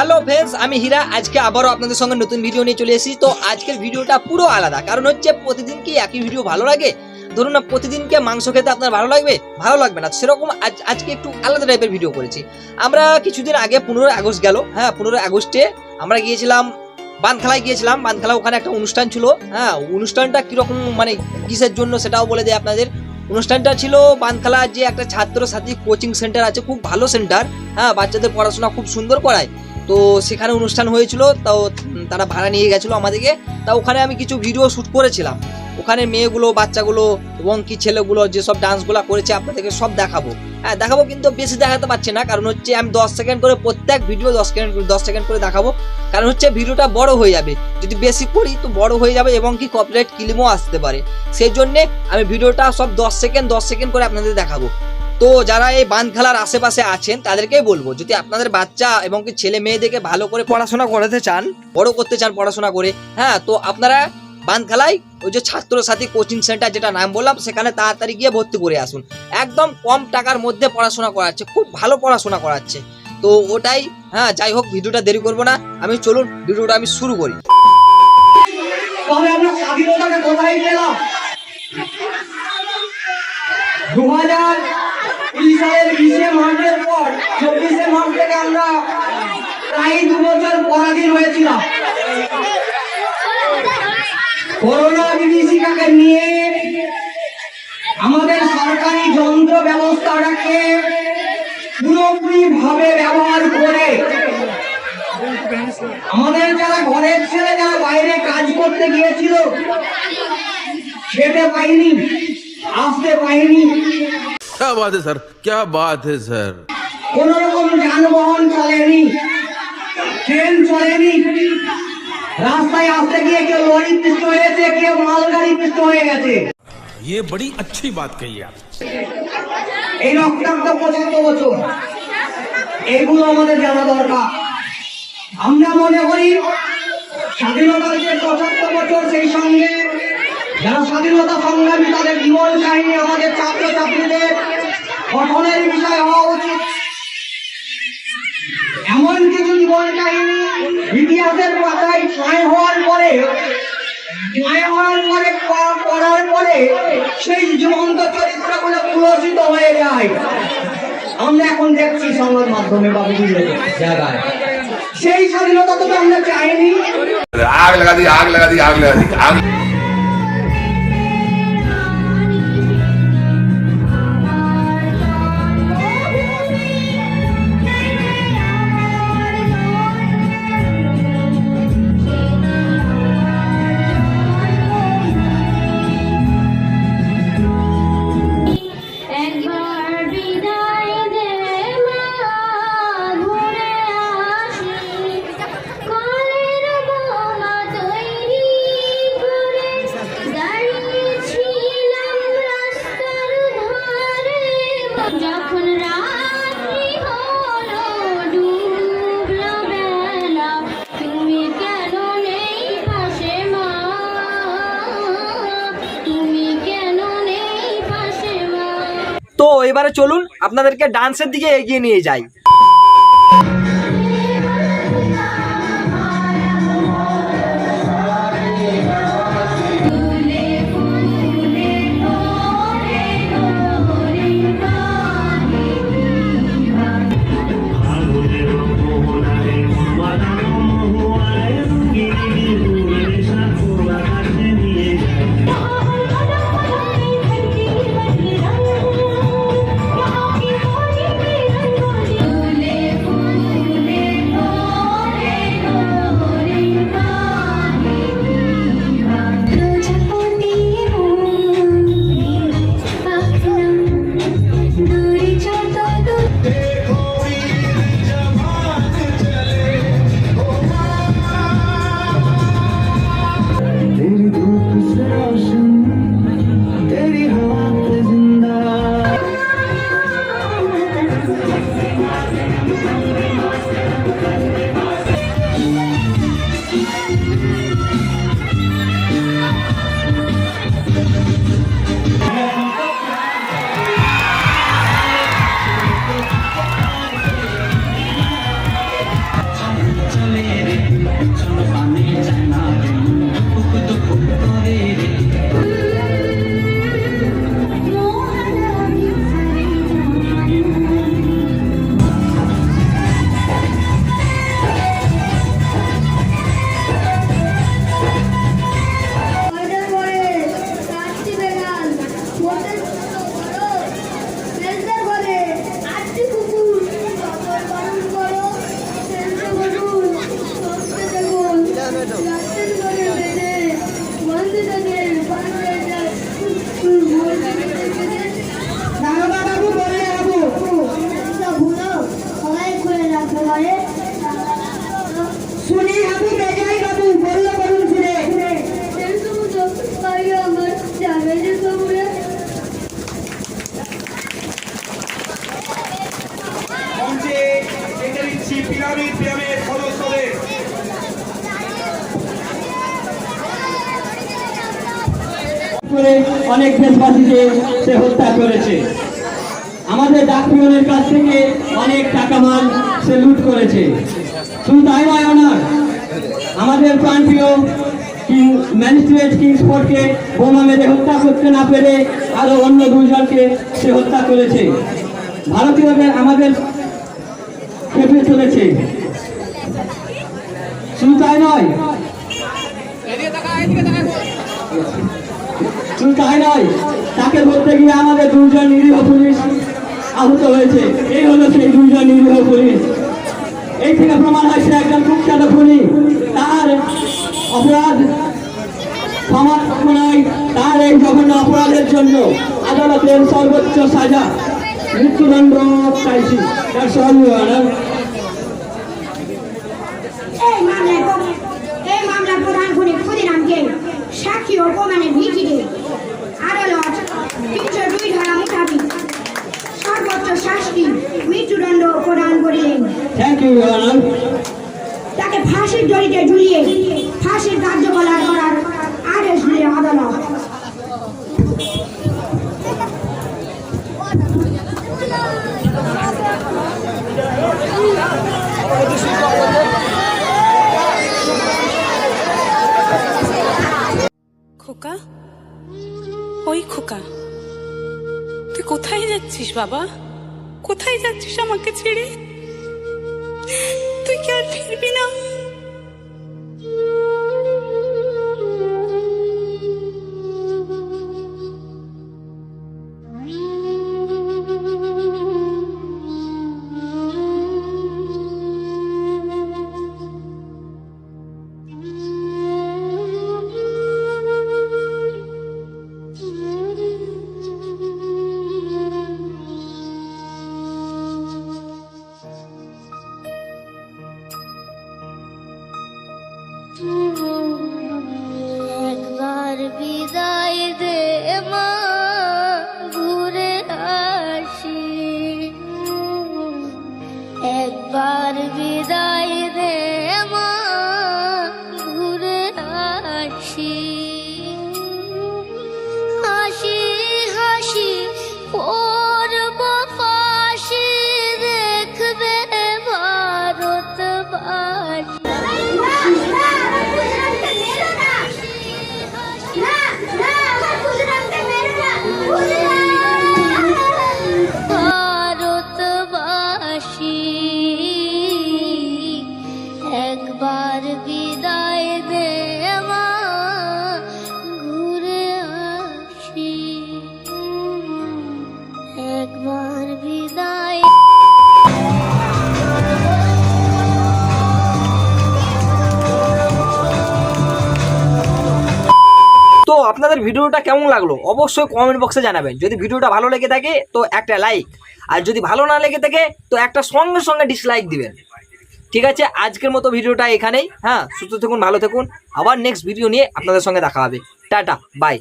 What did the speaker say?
Hello friends, আমি হীরা। আজকে আবারও আপনাদের সঙ্গে নতুন ভিডিও নিয়ে চলে এসেছি। তো আজকের ভিডিওটা পুরো আলাদা। কারণ হচ্ছে প্রতিদিন কি একই ভিডিও ভালো লাগে? ধরুন না প্রতিদিনকে মাংস খেতে আপনার ভালো লাগবে? ভালো লাগবে না। সেরকম আজ, আজকে একটু আলাদা টাইপের ভিডিও করেছি। আমরা কিছুদিন আগে পনেরোই আগস্ট গেল। হ্যাঁ পনেরোই আগস্টে আমরা গিয়েছিলাম বানখালায় গিয়েছিলাম। বানখালা ওখানে একটা অনুষ্ঠান ছিল। হ্যাঁ অনুষ্ঠানটা কীরকম মানে কিসের জন্য সেটাও বলে দেয় আপনাদের। অনুষ্ঠানটা ছিল বানখালা যে একটা ছাত্র ছাত্রী কোচিং সেন্টার আছে। খুব ভালো সেন্টার হ্যাঁ বাচ্চাদের পড়াশোনা খুব সুন্দর করায়। তো সেখানে অনুষ্ঠান হয়েছিল তো উম, তারা ভাড়া নিয়ে গেছিল আমাদেরকে। তা ওখানে আমি কিছু ভিডিও শ্যুট করেছিলাম। ওখানে মেয়েগুলো বাচ্চাগুলো এবং কি ছেলেগুলো যেসব ডান্সগুলো করেছে আপনাদেরকে সব দেখাবো। হ্যাঁ দেখাবো কিন্তু বেশি দেখাতে পারছি না কারণ হচ্ছে আমি দশ সেকেন্ড করে প্রত্যেক ভিডিও দশ সেকেন্ড দশ সেকেন্ড করে দেখাবো। কারণ হচ্ছে ভিডিওটা বড় হয়ে যাবে। যদি বেশি করি তো বড় হয়ে যাবে এবং কি কপিরাইট ক্লিমও আসতে পারে। সেই জন্যে আমি ভিডিওটা সব দশ সেকেন্ড দশ সেকেন্ড করে আপনাদের দেখাবো। তো যারা এই বাঁধখালার আশেপাশে আছেন, তাদেরকেই বলব, যদি আপনাদের বাচ্চা এবং কি ছেলে মেয়েদেরকে ভালো করে পড়াশোনা করাতে চান, বড় করতে চান পড়াশোনা করে হ্যাঁ তো আপনারা বাঁধখালায় ওই যে ছাত্রসাথী কোচিং সেন্টার যেটা নাম বললাম, সেখানে তাড়াতাড়ি গিয়ে ভর্তি করে আসুন। একদম কম টাকার মধ্যে পড়াশোনা করাচ্ছে, খুব ভালো পড়াশোনা করাচ্ছে। তো ওটাই হ্যাঁ যাই হোক, ভিডিওটা দেরি করব না, আমি চলুন, ভিডিওটা আমি শুরু করি। দু হাজার সালের বিশে মার্চের পর চব্বিশে মার্চ থেকে আমরা প্রায় দু বছর পরাধীন হয়েছিলাম। করোনা বিভীষিকাকে নিয়ে আমাদের সরকারি যন্ত্র ব্যবস্থাটাকে পুরোপুরি ভাবে ব্যবহার করে আমাদের যারা ঘরের ছেলে, যারা বাইরে কাজ করতে গিয়েছিল, খেতে পাইনি, আসতে পাইনি। क्या बात है सर क्या बात है सर কোন রকম যানবাহন চলেনি ট্রেন চলেনি রাস্তায় আসতে গিয়ে কেউ লরি পিষ্ট হয়েছে কেউ মালগাড়ি পিষ্ট হয়ে গেছে ये बड़ी अच्छी बात कही आप এই রক্তাক্ত পঁচাত্তর বছর এইগুলো আমাদের জানা দরকার আমরা মনে করি স্বাধীনতার যে পঁচাত্তর বছর সেই সঙ্গে যারা স্বাধীনতা সংগ্রামী, তাদের জীবন কাহিনী আমাদের ছাত্রছাত্রীদের গঠনের বিষয় হওয়া উচিত। এমন কিছু জীবন কাহিনী ইতিহাসের পাতায় ছায় হওয়ার পরে, ছায় হওয়ার পরে পড়ার পরে সেই জীবন্ত চরিত্রগুলো পুরসিত হয়ে যায়। আমরা এখন দেখছি সংবাদ মাধ্যমে বা বিভিন্ন জায়গায়। সেই স্বাধীনতা তো আমরা চাইনি। আগ লাগা দিই আগ লাগা দিই আগ লাগা দিই আগ চলুন আপনাদেরকে ডান্সের দিকে এগিয়ে নিয়ে যাই। করে অনেক দেশবাসীকে সে হত্যা করেছে। আমাদের ডাক পিয়নের কাছ থেকে অনেক টাকা মাল সে লুট করেছে। শুধু তাই নয়, অনার, আমাদের প্রাণপ্রিয় কিং, ম্যাজিস্ট্রেট কিংসফোর্ডকে বোমা মেরে হত্যা করতে না পেরে আরও অন্য দুইজনকে সে হত্যা করেছে। ভারতীয়দের আমাদের খেপে চলেছে। শুধু তাই নয় তাই নয় তাকে ধরতে গিয়ে আমাদের দুজন নিরীহ পুলিশ আহত হয়েছে। এই হলো সেই দুজন নিরীহ পুলিশ। এই থেকে প্রমাণ হয় সে একজন কুখ্যাত খুনি। তার অপরাধ নয় তার এই জঘন্য অপরাধের জন্য আদালতের সর্বোচ্চ সাজা। মৃত্যুদণ্ড চাইছি। তার সহযোগী ক্ষুদিরামকে সাক্ষী ও প্রমাণের তাকে ফাঁসির দড়িতে ঝুলিয়ে ফাঁসির কার্যকলাপ করার আদেশ দিলে আদালত। খোকা? ওই খোকা তুই কোথায় যাচ্ছিস বাবা? কোথায় যাচ্ছিস আমাকে ছেড়ে? তুই কি আর আপনাদের ভিডিওটা কেমন লাগল অবশ্যই কমেন্ট বক্সে জানাবেন। যদি ভিডিওটা ভালো লেগে থাকে, তো একটা লাইক আর যদি ভালো না লেগে থাকে, তো একটা সঙ্গে সঙ্গে ডিসলাইক দিবেন। ঠিক আছে? আজকের মতো ভিডিওটা এখানেই। হ্যাঁ সুস্থ থাকুন, ভালো থাকুন। আবার নেক্সট ভিডিও নিয়ে আপনাদের সঙ্গে দেখা হবে। Tata bye